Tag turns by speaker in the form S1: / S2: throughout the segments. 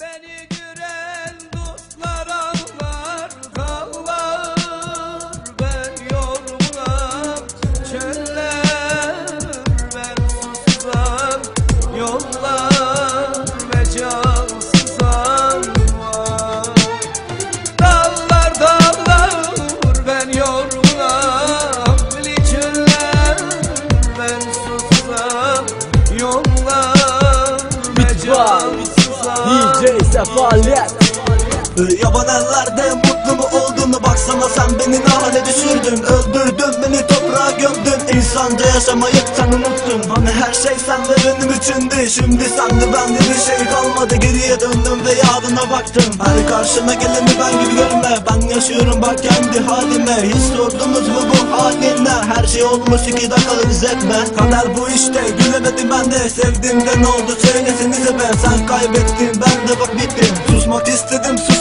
S1: Beni gören dostlar ağlar Dağlar ben yorgulam Çöller ben susuzam Yollar ve cansızam Dağlar dağlar ben yorgulam Çöller ben susuzam Yollar ve cansızam Sefalet
S2: Yaban ellerde mutlu mu olduğunu baksana sen beni ne hale düşürdün? Öldürdün beni toprağa gömdün İnsanca yaşamayı sen unuttun. Hani her şey sen ve benim içindi. Şimdi sende bende bir şey kalmadı. Geriye döndüm ve yarına baktım. Her karşıma geleni ben gibi görme. Ben yaşıyorum bak kendi halime. Hiç sordunuz mu bu haline Her şey olmuş iki dakikalık etme Kader bu işte gülemedim ben de Sevdiğimde ne oldu? Söylesenize be. Sen kaybettin ben de bak bittim. Susmak istedim susamadım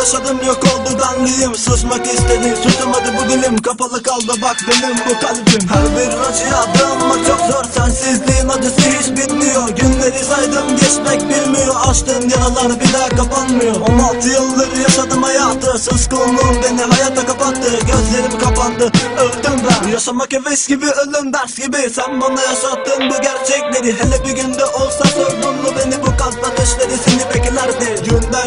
S2: yaşadım yok oldu benliyim Susmak istedim susamadı bu dilim. Kapalı kaldı bak benim bu kalbim. Her bir acıya dayanmak çok zor. Sensizliğin acısı hiç bitmiyor. Günleri saydım geçmek bilmiyor. Açtığım yaralar bir daha kapanmıyor. 16 yıldır yaşadım hayatı. Suskunluğum beni hayata kapattı. Gözlerim kapandı öldüm ben. Yaşamak heves gibi ölüm ders gibi. Sen bana yaşattın bu gerçekleri. Hele bir günde olsa sordun mu beni Bu beklerdi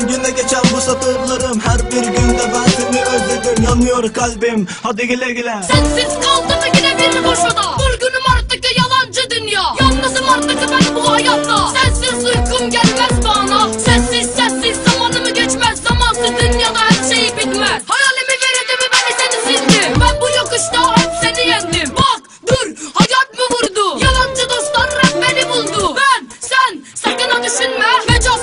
S2: günden güne geçen bu satırlarım. Her bir günde ben seni özledim. Yanıyor kalbim. Hadi güle güle.
S3: Sensiz kaldı mı yine bir boşuna. Vurgunum artık yalancı dünya. Yalnızım artık ben bu hayatta. Sensiz uykum gelmez bana. Sessiz sessiz zamanımı geçmez. Zamansız dünyada her şey bitmez. Hayalimi verirdim ben seni sildim. Ben bu yokuşta hep seni yendim. Bak dur. Hayat mı vurdu? Yalancı dostlar hep beni buldu. Ben sen sakın ha düşünme. Mecaz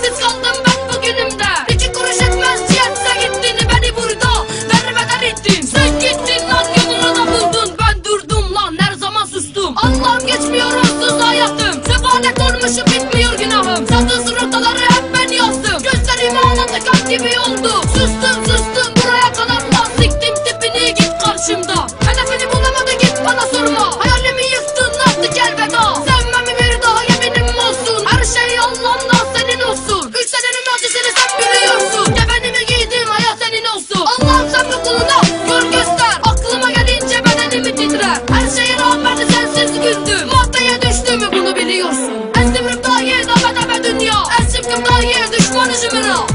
S3: Jestem na jezdni, szklany żymy na